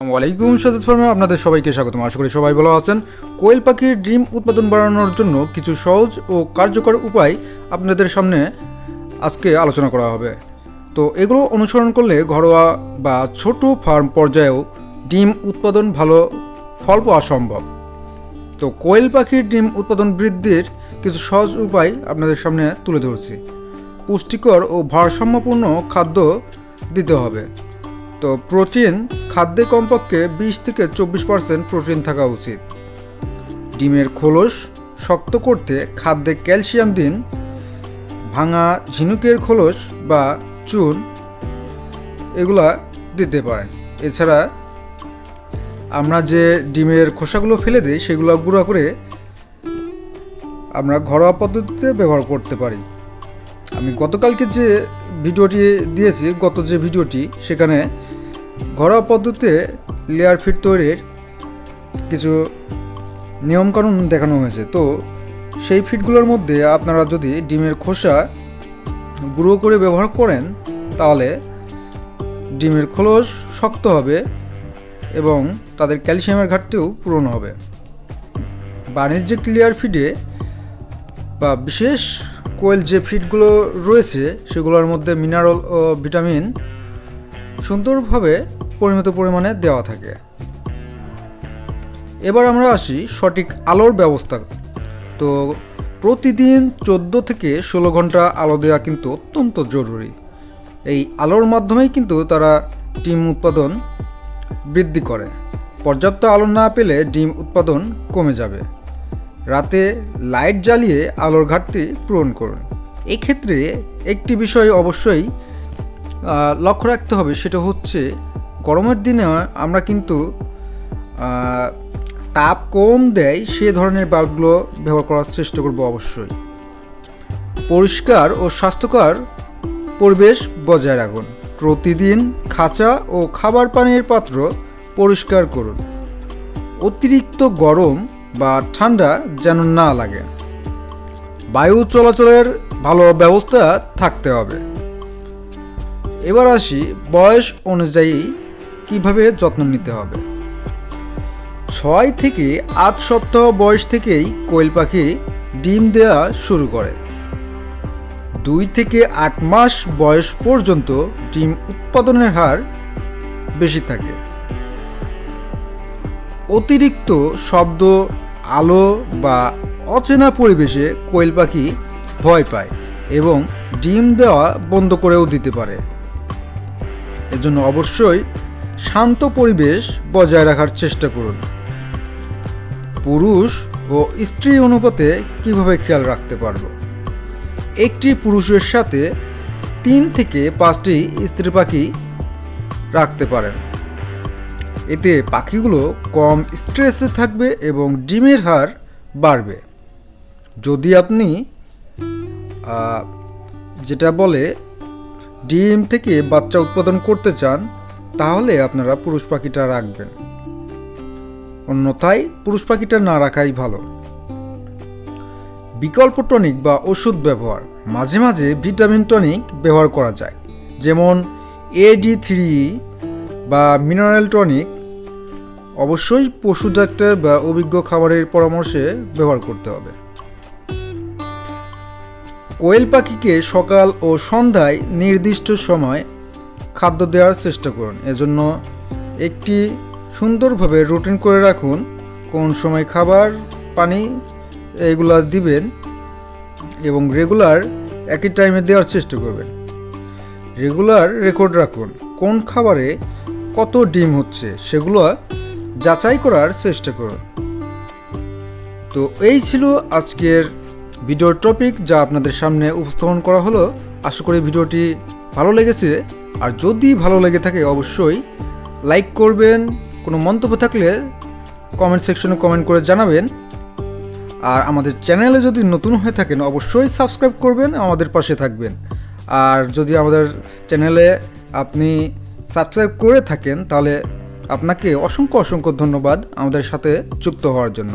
ওয়ালাইকুম সাদাত ফার্মে আপনাদের সবাইকে স্বাগতম। আশা করি সবাই ভালো আছেন। কোয়েল পাখির ডিম উৎপাদন বাড়ানোর জন্য কিছু সহজ ও কার্যকর উপায় আপনাদের সামনে আজকে আলোচনা করা হবে। তো এগুলো অনুসরণ করলে ঘরোয়া বা ছোট ফার্ম পর্যায়েও ডিম উৎপাদন ভালো ফল পাওয়া সম্ভব। তো কোয়েল পাখির ডিম উৎপাদন বৃদ্ধির কিছু সহজ উপায় আপনাদের সামনে তুলে ধরছি। পুষ্টিকর ও ভারসাম্যপূর্ণ খাদ্য দিতে হবে। তো প্রোটিন খাদ্যে কমপক্ষে বিশ থেকে চব্বিশ পার্সেন্ট প্রোটিন থাকা উচিত। ডিমের খোলস শক্ত করতে খাদ্যে ক্যালসিয়াম দিন। ভাঙা ঝিনুকের খোলস বা চুন এগুলা দিতে পারেন। এছাড়া আমরা যে ডিমের খোসাগুলো ফেলে দিই, সেগুলো গুঁড়া করে আমরা ঘরোয়া পদ্ধতিতে ব্যবহার করতে পারি। আমি গতকালকে যে ভিডিওটি দিয়েছি, গত যে ভিডিওটি, সেখানে ঘরোয়া পদ্ধতিতে লেয়ার ফিট তৈরির কিছু নিয়মকানুন দেখানো হয়েছে। তো সেই ফিটগুলোর মধ্যে আপনারা যদি ডিমের খোসা গুঁড়ো করে ব্যবহার করেন, তাহলে ডিমের খোলস শক্ত হবে এবং তাদের ক্যালসিয়ামের ঘাটতিও পূরণ হবে। বাণিজ্যিক লেয়ার ফিডে বা বিশেষ কোয়েল যে ফিডগুলো রয়েছে, সেগুলোর মধ্যে মিনারেল ও ভিটামিন সুন্দরভাবে পরিমিত পরিমাণে দেওয়া থাকে। এবার আমরা আসি সঠিক আলোর ব্যবস্থা। তো প্রতিদিন চোদ্দ থেকে ষোলো ঘণ্টা আলো দেওয়া কিন্তু অত্যন্ত জরুরি। এই আলোর মাধ্যমেই কিন্তু তারা ডিম উৎপাদন বৃদ্ধি করে। পর্যাপ্ত আলো না পেলে ডিম উৎপাদন কমে যাবে। রাতে লাইট জ্বালিয়ে আলোর ঘাটতি পূরণ করুন। এক্ষেত্রে একটি বিষয় অবশ্যই লক্ষ্য রাখতে হবে সেটা হচ্ছে গরমের দিনে আমরা কিন্তু তাপ কম দেয়, সে ধরনের বাল্বগুলো ব্যবহার করার চেষ্টা করব অবশ্যই। পরিষ্কার ও স্বাস্থ্যকর পরিবেশ বজায় রাখুন। প্রতিদিন খাঁচা ও খাবার পানির পাত্র পরিষ্কার করুন। অতিরিক্ত গরম বা ঠান্ডা যেন না লাগে। বায়ু চলাচলের ভালো ব্যবস্থা থাকতে হবে। এবার আসি বয়স অনুযায়ী কীভাবে যত্ন নিতে হবে। ছয় থেকে আট সপ্তাহ বয়স থেকেই কোয়েল পাখি ডিম দেওয়া শুরু করে। দুই থেকে আট মাস বয়স পর্যন্ত ডিম উৎপাদনের হার বেশি থাকে। অতিরিক্ত শব্দ, আলো বা অচেনা পরিবেশে কোয়েল পাখি ভয় পায় এবং ডিম দেওয়া বন্ধ করেও দিতে পারে। এজন্য অবশ্যই শান্ত পরিবেশ বজায় রাখার চেষ্টা করুন। পুরুষ ও স্ত্রী অনুপাতে কীভাবে খেয়াল রাখতে পারব? একটি পুরুষের সাথে তিন থেকে পাঁচটি স্ত্রী পাখি রাখতে পারেন। এতে পাখিগুলো কম স্ট্রেসে থাকবে এবং ডিমের হার বাড়বে। যদি আপনি যেটা বলে ডিম থেকে বাচ্চা উৎপাদন করতে চান, তাহলে আপনারা পুরুষ পাখিটা রাখবেন। অন্যথায় পুরুষ পাখিটা না রাখাই ভালো। বিকল্প টনিক বা ওষুধ ব্যবহার। মাঝে মাঝে ভিটামিন টনিক ব্যবহার করা যায়। যেমন এডি থ্রি বা মিনারেল টনিক। অবশ্যই পশু ডাক্তার বা অভিজ্ঞ খাবারের পরামর্শে ব্যবহার করতে হবে। কোয়েল পাখিকে সকাল ও সন্ধ্যায় নির্দিষ্ট সময় খাদ্য দেওয়ার চেষ্টা করুন। এজন্য একটি সুন্দরভাবে রুটিন করে রাখুন। কোন সময় খাবার, পানি এগুলা দিবেন এবং রেগুলার একই টাইমে দেওয়ার চেষ্টা করবেন। রেগুলার রেকর্ড রাখুন কোন খাবারে কত ডিম হচ্ছে সেগুলো যাচাই করার চেষ্টা করুন। তো এই ছিল আজকের ভিডিওর টপিক যা আপনাদের সামনে উপস্থাপন করা হলো, আশা করি ভিডিওটি ভালো লেগেছে। আর যদি ভালো লেগে থাকে, অবশ্যই লাইক করবেন। কোনো মন্তব্য থাকলে কমেন্ট সেকশনে কমেন্ট করে জানাবেন। আর আমাদের চ্যানেলে যদি নতুন হয়ে থাকেন, অবশ্যই সাবস্ক্রাইব করবেন, আমাদের পাশে থাকবেন। আর যদি আমাদের চ্যানেলে আপনি সাবস্ক্রাইব করে থাকেন, তাহলে আপনাকে অসংখ্য অসংখ্য ধন্যবাদ আমাদের সাথে যুক্ত হওয়ার জন্য।